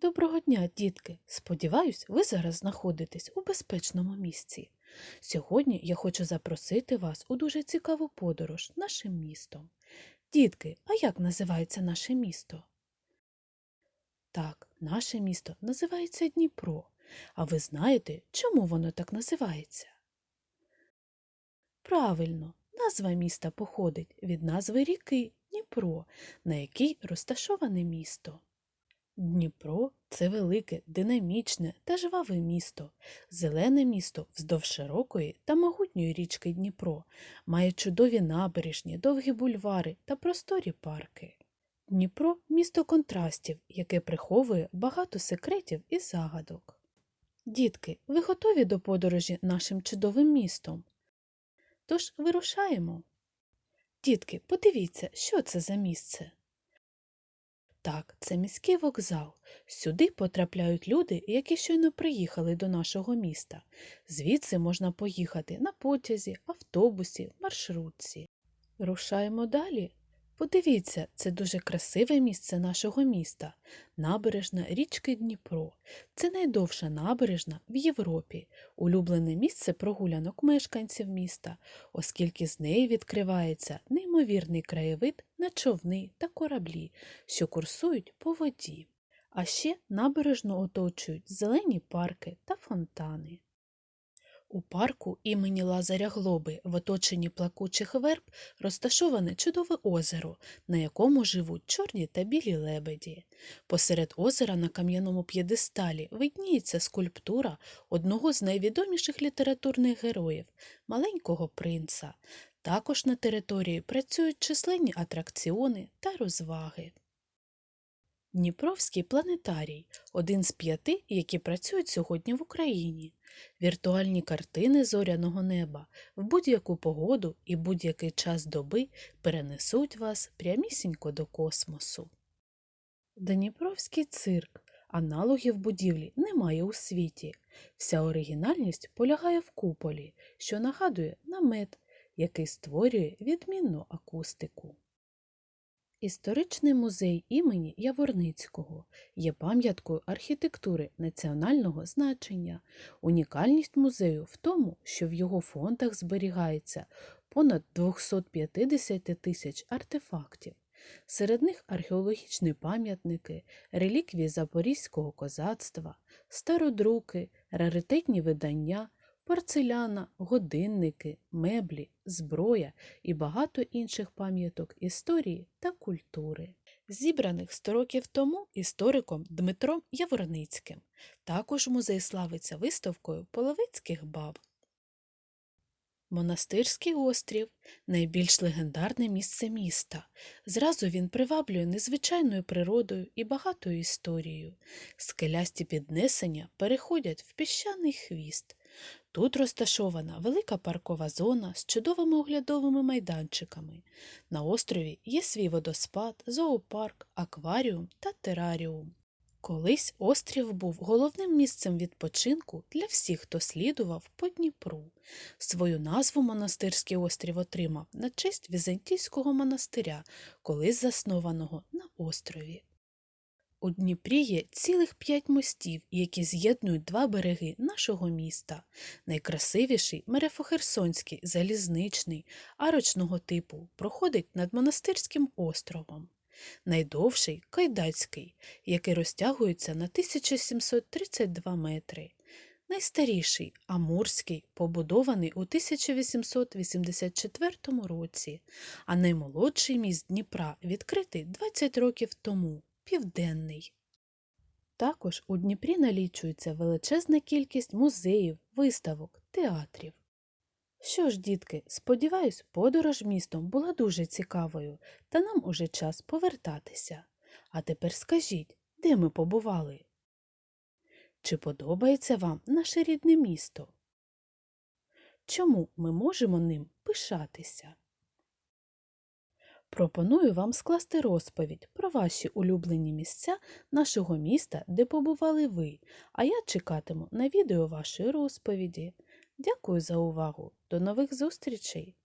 Доброго дня, дітки! Сподіваюсь, ви зараз знаходитесь у безпечному місці. Сьогодні я хочу запросити вас у дуже цікаву подорож нашим містом. Дітки, а як називається наше місто? Так, наше місто називається Дніпро. А ви знаєте, чому воно так називається? Правильно, назва міста походить від назви ріки Дніпро, на якій розташоване місто. Дніпро це велике, динамічне та жваве місто. Зелене місто вздовж широкої та могутньої річки Дніпро має чудові набережні, довгі бульвари та просторі парки. Дніпро місто контрастів, яке приховує багато секретів і загадок. Дітки, ви готові до подорожі нашим чудовим містом? Тож вирушаємо. Дітки, подивіться, що це за місце. Так, це міський вокзал. Сюди потрапляють люди, які щойно приїхали до нашого міста. Звідси можна поїхати на потязі, автобусі, маршрутці. Рушаємо далі. Подивіться, це дуже красиве місце нашого міста набережна річки Дніпро. Це найдовша набережна в Європі, улюблене місце прогулянок мешканців міста, оскільки з неї відкривається неймовірний краєвид на човни та кораблі, що курсують по воді. А ще набережну оточують зелені парки та фонтани. У парку імені Лазаря Глоби в оточенні плакучих верб розташоване чудове озеро, на якому живуть чорні та білі лебеді. Посеред озера на кам'яному п'єдесталі видніється скульптура одного з найвідоміших літературних героїв маленького принца. Також на території працюють численні атракціони та розваги. Дніпровський планетарій один з п'яти, які працюють сьогодні в Україні. Віртуальні картини зоряного неба в будь-яку погоду і будь-який час доби перенесуть вас прямісінько до космосу. Дніпровський цирк. Аналогів будівлі немає у світі. Вся оригінальність полягає в куполі, що нагадує намет, який створює відмінну акустику. Історичний музей імені Яворницького є пам'яткою архітектури національного значення. Унікальність музею в тому, що в його фондах зберігається понад 250 тисяч артефактів. Серед них археологічні пам'ятники, реліквії запорізького козацтва, стародруки, раритетні видання, порцеляна, годинники, меблі, зброя і багато інших пам'яток історії та культури, зібраних 100 років тому істориком Дмитром Яворницьким. Також музей славиться виставкою половецьких баб. Монастирський острів найбільш легендарне місце міста. Зразу він приваблює незвичайною природою і багатою історією. Скелясті піднесення переходять в піщаний хвіст. Тут розташована велика паркова зона з чудовими оглядовими майданчиками. На острові є свій водоспад, зоопарк, акваріум та тераріум. Колись острів був головним місцем відпочинку для всіх, хто слідував по Дніпру. Свою назву монастирський острів отримав на честь візантійського монастиря, колись заснованого на острові. У Дніпрі є цілих п'ять мостів, які з'єднують два береги нашого міста. Найкрасивіший Мерефохерсонський, залізничний, арочного типу, проходить над монастирським островом. Найдовший Кайдацький, який розтягується на 1732 метри. Найстаріший Амурський, побудований у 1884 році, а наймолодший міст Дніпра відкритий 20 років тому південний. Також у Дніпрі налічується величезна кількість музеїв, виставок, театрів. Що ж, дітки, сподіваюсь, подорож містом була дуже цікавою, та нам уже час повертатися. А тепер скажіть, де ми побували? Чи подобається вам наше рідне місто? Чому ми можемо ним пишатися? Пропоную вам скласти розповідь про ваші улюблені місця нашого міста, де побували ви, а я чекатиму на відео вашої розповіді. Дякую за увагу. До нових зустрічей!